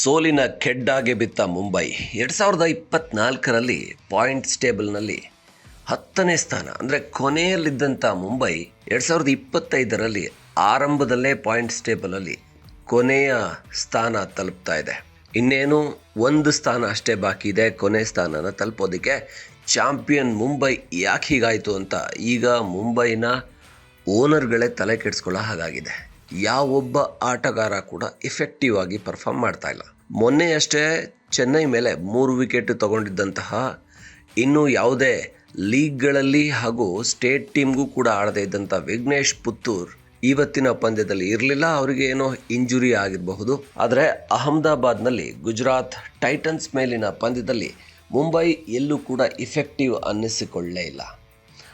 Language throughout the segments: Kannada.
ಸೋಲಿನ ಕೆಡ್ಡಾಗೆ ಬಿತ್ತ ಮುಂಬೈ. ಎರಡು ಸಾವಿರದ ಇಪ್ಪತ್ನಾಲ್ಕರಲ್ಲಿ ಪಾಯಿಂಟ್ಸ್ ಟೇಬಲ್ನಲ್ಲಿ ಹತ್ತನೇ ಸ್ಥಾನ, ಅಂದರೆ ಕೊನೆಯಲ್ಲಿದ್ದಂಥ ಮುಂಬೈ ಎರಡು ಸಾವಿರದ ಇಪ್ಪತ್ತೈದರಲ್ಲಿ ಆರಂಭದಲ್ಲೇ ಪಾಯಿಂಟ್ಸ್ ಟೇಬಲಲ್ಲಿ ಕೊನೆಯ ಸ್ಥಾನ ತಲುಪ್ತಾ ಇದೆ. ಇನ್ನೇನು ಒಂದು ಸ್ಥಾನ ಅಷ್ಟೇ ಬಾಕಿ ಇದೆ, ಕೊನೆ ಸ್ಥಾನನ ತಲುಪೋದಕ್ಕೆ ಚಾಂಪಿಯನ್ ಮುಂಬೈ ಯಾಕೆ ಹೀಗಾಯಿತು ಅಂತ ಈಗ ಮುಂಬೈನ ಓನರ್ಗಳೇ ತಲೆ ಕೆಡಿಸ್ಕೊಳ್ಳೋ ಹಾಗಾಗಿದೆ. ಯಾವೊಬ್ಬ ಆಟಗಾರ ಕೂಡ ಇಫೆಕ್ಟಿವ್ ಆಗಿ ಪರ್ಫಾರ್ಮ್ ಮಾಡ್ತಾ ಇಲ್ಲ. ಮೊನ್ನೆಯಷ್ಟೇ ಚೆನ್ನೈ ಮೇಲೆ ಮೂರು ವಿಕೆಟ್ ತಗೊಂಡಿದ್ದಂತಹ ಇನ್ನು ಯಾವುದೇ ಲೀಗ್ಗಳಲ್ಲಿ ಹಾಗೂ ಸ್ಟೇಟ್ ಟೀಮ್ಗೂ ಕೂಡ ಆಡದೇ ಇದ್ದಂಥ ವಿಘ್ನೇಶ್ ಪುತ್ತೂರ್ ಇವತ್ತಿನ ಪಂದ್ಯದಲ್ಲಿ ಇರಲಿಲ್ಲ. ಅವರಿಗೆ ಏನೋ ಇಂಜುರಿ ಆಗಿರಬಹುದು. ಆದರೆ ಅಹಮದಾಬಾದ್ನಲ್ಲಿ ಗುಜರಾತ್ ಟೈಟನ್ಸ್ ಮೇಲಿನ ಪಂದ್ಯದಲ್ಲಿ ಮುಂಬೈ ಎಲ್ಲೂ ಕೂಡ ಇಫೆಕ್ಟಿವ್ ಅನ್ನಿಸಿಕೊಳ್ಳೇ ಇಲ್ಲ.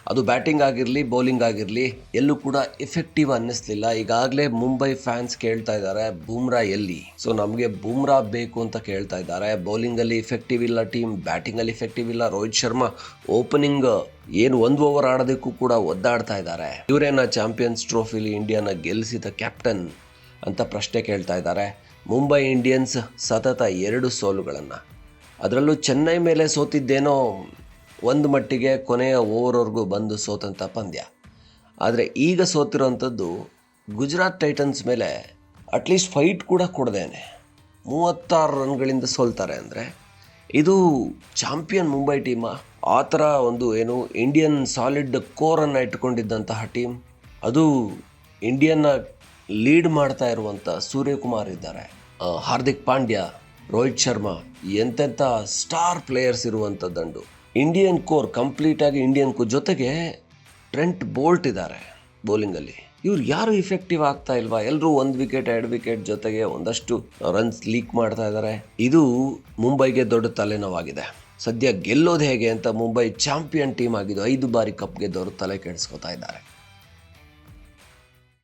ಅದು ಬ್ಯಾಟಿಂಗ್ ಆಗಿರಲಿ, ಬೌಲಿಂಗ್ ಆಗಿರಲಿ, ಎಲ್ಲೂ ಕೂಡ ಎಫೆಕ್ಟಿವ್ ಅನ್ನಿಸ್ಲಿಲ್ಲ. ಈಗಾಗಲೇ ಮುಂಬೈ ಫ್ಯಾನ್ಸ್ ಕೇಳ್ತಾ ಇದ್ದಾರೆ, ಬೂಮ್ರಾ ಎಲ್ಲಿ? ಸೊ ನಮಗೆ ಬೂಮ್ರಾ ಬೇಕು ಅಂತ ಕೇಳ್ತಾ ಇದ್ದಾರೆ. ಬೌಲಿಂಗಲ್ಲಿ ಇಫೆಕ್ಟಿವ್ ಇಲ್ಲ, ಟೀಮ್ ಬ್ಯಾಟಿಂಗಲ್ಲಿ ಇಫೆಕ್ಟಿವ್ ಇಲ್ಲ. ರೋಹಿತ್ ಶರ್ಮಾ ಓಪನಿಂಗ್ ಏನು ಒಂದು ಓವರ್ ಆಡೋದಕ್ಕೂ ಕೂಡ ಒದ್ದಾಡ್ತಾ ಇದ್ದಾರೆ. ಇವರೇನ ಚಾಂಪಿಯನ್ಸ್ ಟ್ರೋಫಿಲಿ ಇಂಡಿಯಾನ ಗೆಲ್ಲಿಸಿದ ಕ್ಯಾಪ್ಟನ್ ಅಂತ ಪ್ರಶ್ನೆ ಕೇಳ್ತಾ ಇದ್ದಾರೆ. ಮುಂಬೈ ಇಂಡಿಯನ್ಸ್ ಸತತ ಎರಡು ಸೋಲುಗಳನ್ನು. ಅದರಲ್ಲೂ ಚೆನ್ನೈ ಮೇಲೆ ಸೋತಿದ್ದೇನೋ ಒಂದು ಮಟ್ಟಿಗೆ ಕೊನೆಯ ಓವರ್ವರೆಗೂ ಬಂದು ಸೋತಂಥ ಪಂದ್ಯ. ಆದರೆ ಈಗ ಸೋತಿರೋವಂಥದ್ದು ಗುಜರಾತ್ ಟೈಟನ್ಸ್ ಮೇಲೆ ಅಟ್ಲೀಸ್ಟ್ ಫೈಟ್ ಕೂಡ ಕೊಡದೇನೆ. ಮೂವತ್ತಾರು ರನ್ಗಳಿಂದ ಸೋಲ್ತಾರೆ ಅಂದರೆ ಇದು ಚಾಂಪಿಯನ್ ಮುಂಬೈ ಟೀಮ ಆ ಥರ ಒಂದು ಏನು ಇಂಡಿಯನ್ ಸಾಲಿಡ್ ಕೋರನ್ನು ಇಟ್ಟುಕೊಂಡಿದ್ದಂತಹ ಟೀಮ್. ಅದು ಇಂಡಿಯನ್ನ ಲೀಡ್ ಮಾಡ್ತಾ ಇರುವಂಥ ಸೂರ್ಯಕುಮಾರ್ ಇದ್ದಾರೆ. ಹಾರ್ದಿಕ್ ಪಾಂಡ್ಯ, ರೋಹಿತ್ ಶರ್ಮಾ ಎಂತೆಂಥ ಸ್ಟಾರ್ ಪ್ಲೇಯರ್ಸ್ ಇರುವಂಥ ದಂಡು ಇಂಡಿಯನ್ ಕೋರ್ ಕಂಪ್ಲೀಟಾಗಿ ಇಂಡಿಯನ್ ಕೋರ್ ಜೊತೆಗೆ ಟ್ರೆಂಟ್ ಬೋಲ್ಟ್ ಇದ್ದಾರೆ ಬೌಲಿಂಗಲ್ಲಿ ಇವ್ರು ಯಾರು ಇಫೆಕ್ಟಿವ್ ಆಗ್ತಾ ಇಲ್ವಾ? ಎಲ್ಲರೂ ಒಂದು ವಿಕೆಟ್ ಎರಡು ವಿಕೆಟ್ ಜೊತೆಗೆ ಒಂದಷ್ಟು ರನ್ಸ್ ಲೀಕ್ ಮಾಡ್ತಾ ಇದ್ದಾರೆ. ಇದು ಮುಂಬೈಗೆ ದೊಡ್ಡ ತಲೆನೋವಾಗಿದೆ. ಸದ್ಯ ಗೆಲ್ಲೋದು ಹೇಗೆ ಅಂತ ಮುಂಬೈ ಚಾಂಪಿಯನ್ ಟೀಮ್ ಆಗಿದ್ದು ಐದು ಬಾರಿ ಕಪ್ ದೊರೆ ತಲೆ ಕೆಡಿಸ್ಕೊತಾ ಇದ್ದಾರೆ.